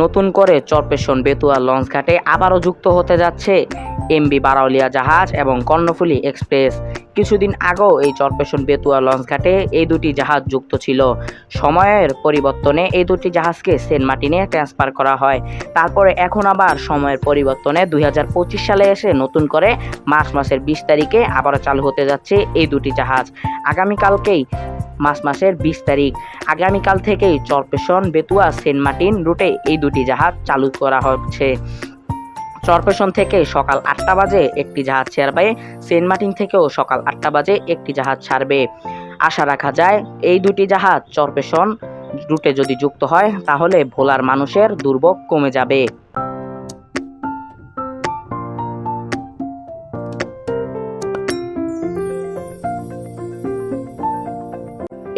নতুন করে চরপেশন বেতুয়া লঞ্চ ঘাটে আবারও যুক্ত হতে যাচ্ছে এমবি বারাউলিয়া জাহাজ এবং কর্ণফুলী এক্সপ্রেস। কিছুদিন আগেও এই চরপেশন বেতুয়া লঞ্চ ঘাটে এই দুটি জাহাজ যুক্ত ছিল। সময়ের পরিবর্তনে এই দুটি জাহাজকে সেন্ট মার্টিনে ট্রান্সফার করা হয়। তারপরে এখন আবার সময়ের পরিবর্তনে দুই হাজার পঁচিশ সালে এসে নতুন করে মার্চ মাসের বিশ তারিখে আবারও চালু হতে যাচ্ছে এই দুটি জাহাজ। আগামীকালকেই মার্চ মাসের বিশ তারিখ। আগামীকাল থেকেই চরপেশন, বেতুয়া, সেন্ট মার্টিন রুটে এই দুটি জাহাজ চালু করা হচ্ছে। চরপেশন থেকে সকাল আটটা বাজে একটি জাহাজ ছাড়বে, সেন্ট মার্টিন থেকেও সকাল আটটা বাজে একটি জাহাজ ছাড়বে। আশা রাখা যায়, এই দুটি জাহাজ চরপেশন রুটে যদি যুক্ত হয়, তাহলে ভোলার মানুষের দুর্ভোগ কমে যাবে।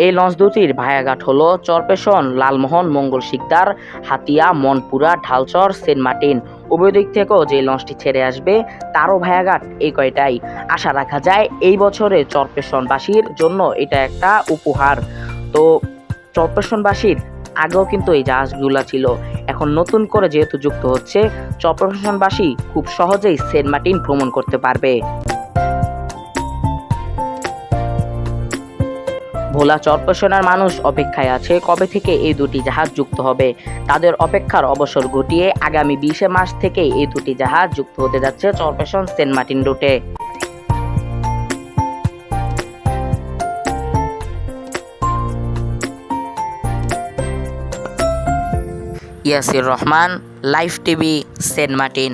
এই লঞ্চ দুটির ভায়াঘাট হলো চরপেশন, লালমোহন, মঙ্গল শিকদার, হাতিয়া, মনপুরা, ঢালচর, সেন্ট মার্টিন। উভয় দিক থেকেও যে লঞ্চটি ছেড়ে আসবে, তারও ভায়াঘাট এই কয়টাই। আশা রাখা যায় এই বছরে চরপেশনবাসীর জন্য এটা একটা উপহার। তো চরপেশনবাসীর আগেও কিন্তু এই জাহাজগুলা ছিল। এখন নতুন করে যেহেতু যুক্ত হচ্ছে, চরপেশনবাসী খুব সহজেই সেন্ট মার্টিন ভ্রমণ করতে পারবে। ভোলা চরপেশনের মানুষ অপেক্ষায় আছে কবে থেকে এই দুটি জাহাজ যুক্ত হবে। তাদের অপেক্ষার অবসর ঘটিয়ে আগামী বিশে মাস থেকে এই দুটি জাহাজ যুক্ত হতে যাচ্ছে চরপেশন সেন্ট মার্টিন রুটে। Yasir Rahman, live TV, saint Martin.